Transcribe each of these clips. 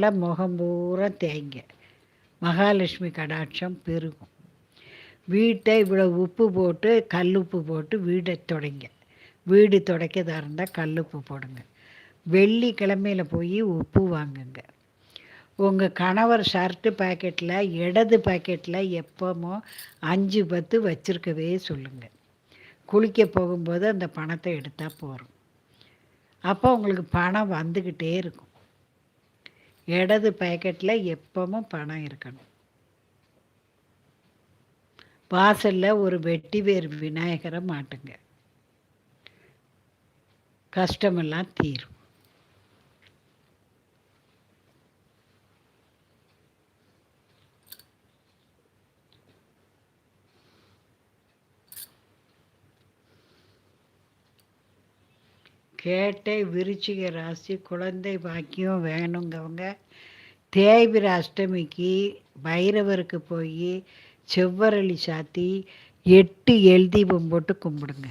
தலை முகம் பூரா தேய்ங்க. மகாலட்சுமி கடாட்சம் பெருகும். வீட்டை இவ்வளோ உப்பு போட்டு கல் உப்பு போட்டு வீடை துடைங்க. வீடு துடைக்கதா இருந்தால் கல் உப்பு போடுங்க. வெள்ளிக்கிழமையில் போய் உப்பு வாங்குங்க. உங்கள் கணவர் ஷர்ட்டு பாக்கெட்டில் இடது பாக்கெட்டில் எப்போமோ அஞ்சு பத்து வச்சுருக்கவே சொல்லுங்கள் குளிக்க போகும்போது அந்த பணத்தை எடுத்தால் போகிறோம் அப்போ உங்களுக்கு பணம் வந்துக்கிட்டே இருக்கும். இடது பேக்கெட்டில் எப்பவும் பணம் இருக்கணும். வாசலில் ஒரு வெட்டி வேர் விநாயகரை மாட்டுங்க. கஷ்டமெல்லாம் தீரும். கேட்டை விருச்சிக ராசி குழந்தை பாக்கியம் வேணுங்கவங்க தேய்பிர அஷ்டமிக்கு பைரவருக்கு போய் செவ்வரளி சாத்தி எட்டு எழுதீபம் போட்டு கும்பிடுங்க.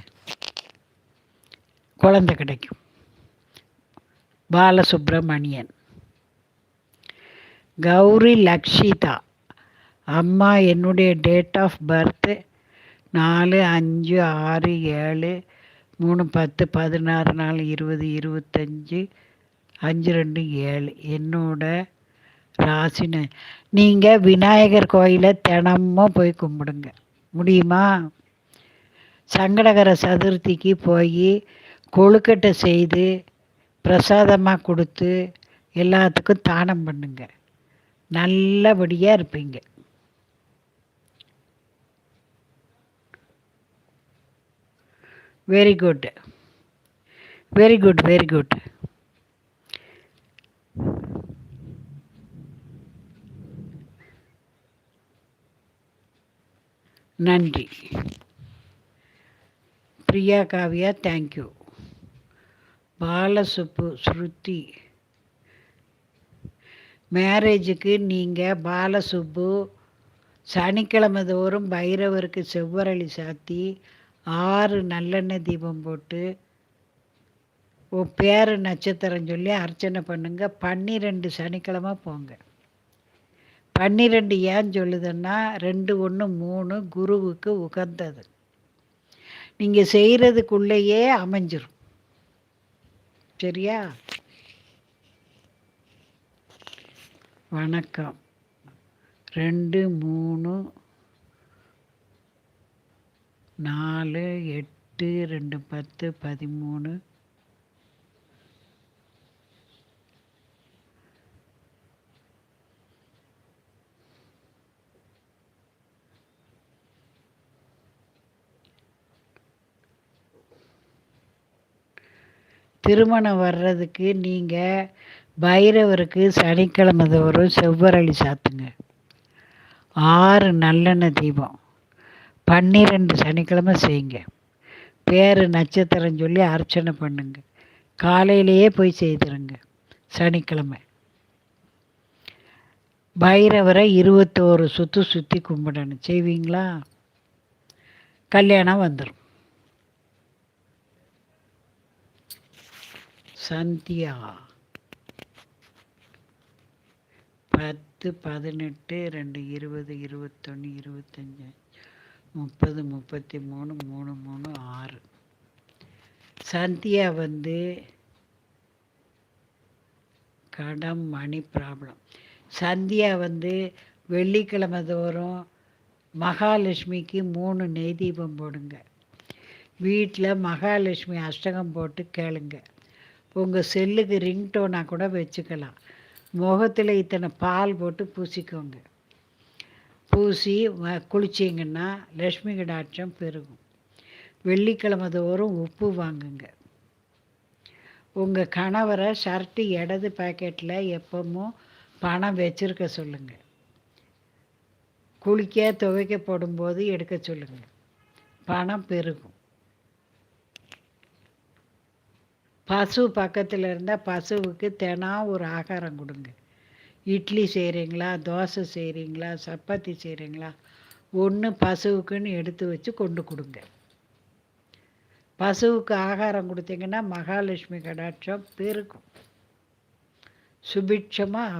குழந்தை கிடைக்கும். பாலசுப்ரமணியன். கௌரி லக்ஷிதா. அம்மா என்னுடைய டேட் ஆஃப் பர்த்து நாலு அஞ்சு ஆறு ஏழு மூணு பத்து பதினாறு நாலு இருபது இருபத்தஞ்சி அஞ்சு ரெண்டு ஏழு. என்னோட ராசின்னு நீங்கள் விநாயகர் கோயிலை தினமும் போய் கும்பிடுங்க. முடியுமா? சங்கடகர சதுர்த்திக்கு போய் கொழுக்கட்டை செய்து பிரசாதமாக கொடுத்து எல்லாத்துக்கும் தானம் பண்ணுங்க. நல்லபடியாக இருப்பீங்க. Very good very good very good நன்றி. Priya Kavya thank you Balasubbu Shruti. மேரேஜுக்கு நீங்கள் பாலசுப்பு சனிக்கிழமை தோறும் பைரவருக்கு செவ்வரளி சாத்தி ஆறு நல்லெண்ணெய் தீபம் போட்டு உன் பேர் நட்சத்திரம் சொல்லி அர்ச்சனை பண்ணுங்க. பன்னிரெண்டு சனிக்கிழமை போங்க. பன்னிரெண்டு ஏன் சொல்லுதுன்னா ரெண்டு ஒன்று மூணு குருவுக்கு உகந்தது. நீங்கள் செய்கிறதுக்குள்ளேயே அமைஞ்சிரும். சரியா? வணக்கம். ரெண்டு மூணு நான் நாலு எட்டு ரெண்டு பத்து பதிமூணு. திருமணம் வர்றதுக்கு நீங்கள் பைரவருக்கு சனிக்கிழமை தோறும் செவ்வரளி சாத்துங்க. ஆறு நல்லெண்ணெய் தீபம். பன்னிரெண்டு சனிக்கிழமை செய்யுங்க. பேர் நட்சத்திரம் சொல்லி அர்ச்சனை பண்ணுங்க. காலையிலேயே போய் செய்திருங்க. சனிக்கிழமை. பைரவரை இருபத்தோரு சுற்று சுற்றி கும்பிடணும். செய்வீங்களா? கல்யாணம் வந்துடும் சந்தியா. பத்து பதினெட்டு ரெண்டு இருபது இருபத்தொன்று இருபத்தஞ்சி. முப்பது முப்பத்தி மூணு மூணு மூணு ஆறு. சந்தியா வந்து கடம் மணி ப்ராப்ளம் சந்தியா வந்து வெள்ளிக்கிழமை தோறும் மகாலட்சுமிக்கு மூணு நெய் தீபம் போடுங்க. வீட்டில் மகாலட்சுமி அஷ்டகம் போட்டு கேளுங்க. உங்கள் செல்லுக்கு ரிங்டோனாக கூட வச்சுக்கலாம். முகத்தில் இத்தனை பால் போட்டு பூசிக்கோங்க. பூசி குளிச்சிங்கன்னா லக்ஷ்மி கடாட்சம் பெருகும். வெள்ளிக்கிழமை தோறும் உப்பு வாங்குங்க. உங்கள் கணவரை ஷர்ட்டு இடது பாக்கெட்டில் எப்பவும் பணம் வச்சுருக்க சொல்லுங்கள் குளிக்க துவைக்க போடும்போது எடுக்க சொல்லுங்கள் பணம் பெருகும். பசு பக்கத்தில் இருந்தால் பசுவுக்கு தினம் ஒரு ஆகாரம் கொடுங்க. இட்லி செய்கிறீங்களா தோசை செய்கிறீங்களா சப்பாத்தி செய்கிறீங்களா ஒன்று பசுவுக்குன்னு எடுத்து வச்சு கொண்டு கொடுங்க. பசுவுக்கு ஆகாரம் கொடுத்தீங்கன்னா மகாலட்சுமி கடாட்சம் பெருக்கும் சுபிட்சமாக